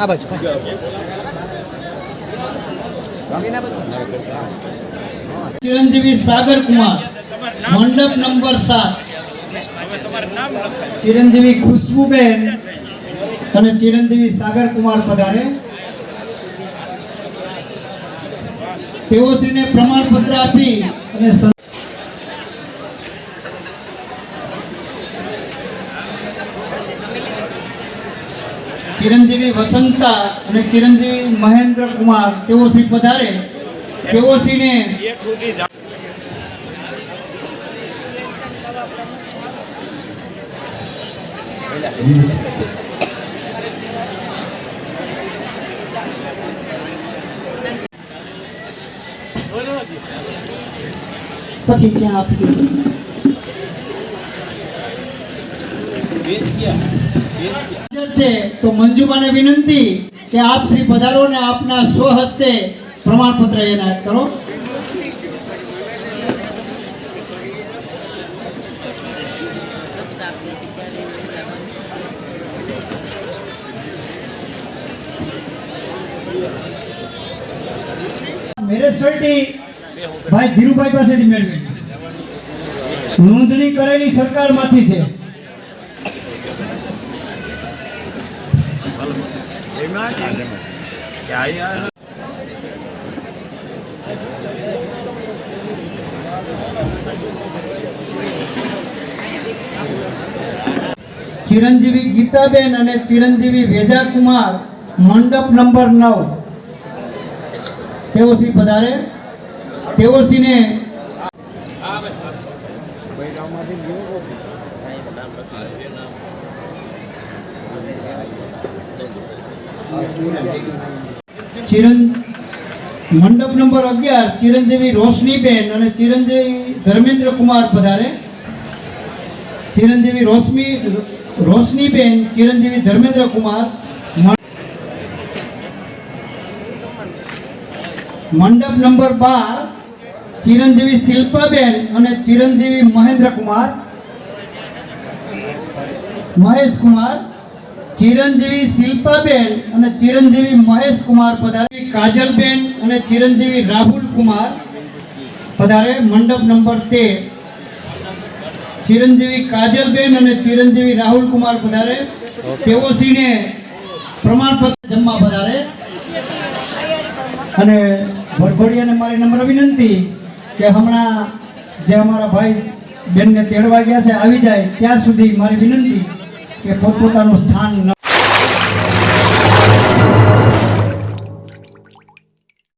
આ બાજુ ચિરંજીવી સાગર કુમાર, મંડપ નંબર સાત. ચિરંજીવી ખુશ્બુબેન અને ચિરંજીવી સાગર કુમાર પધારે. તેઓ શ્રીને પ્રમાણપત્ર આપી અને ચિરંજીવી વસંતા અને ચિરંજીવી મહેન્દ્ર કુમાર, તેઓ શ્રી પધારે. તેઓ શ્રીને પછી ત્યાં આપી દીધું. છે, તો મંજુબાને વિનંતી કે આપ શ્રી પધારો ને આપના સ્વહસ્તે પ્રમાણપત્ર એનાયત કરો. મેરેજ સર્ટી ભાઈ ધીરુભાઈ પાસેથી મેળવી. નોંધણી કરેલી સરકારમાંથી છે. ચિરંજીવી ગીતાબેન અને ચિરંજીવી વેજાકુમાર મંડપ નંબર નવ. તેઓ શ્રી પધારે. તેઓ શ્રીને ચિરં મંડપ નંબર અગિયાર, ચિરંજીવી રોશનીબેન અને ચિરંજીવી ધર્મેન્દ્ર કુમાર પધારે. ચિરંજીવી રોશમી રોશનીબેન ચિરંજીવી ધર્મેન્દ્ર કુમાર. મંડપ નંબર બાર, ચિરંજીવી શિલ્પાબેન અને ચિરંજીવી મહેન્દ્ર કુમાર. મહેશ કુમાર. ચિરંજીવી શિલ્પાબેન અને ચિરંજીવી મહેશ કુમાર પધારે. કાજલબેન અને ચિરંજીવી રાહુલ કુમાર પધારે મંડપ નંબર તેર. ચિરંજીવી કાજલબેન અને ચિરંજીવી રાહુલ કુમાર પધારે. તેઓ શ્રીને પ્રમાણપત્ર જમવા પધારે. અને વરઘોડિયાને મારી નમ્ર વિનંતી કે હમણાં જે અમારા ભાઈ બેનને તેડવા ગયા છે, આવી જાય, ત્યાં સુધી મારી વિનંતી કે પોતપોતાનું સ્થાન ન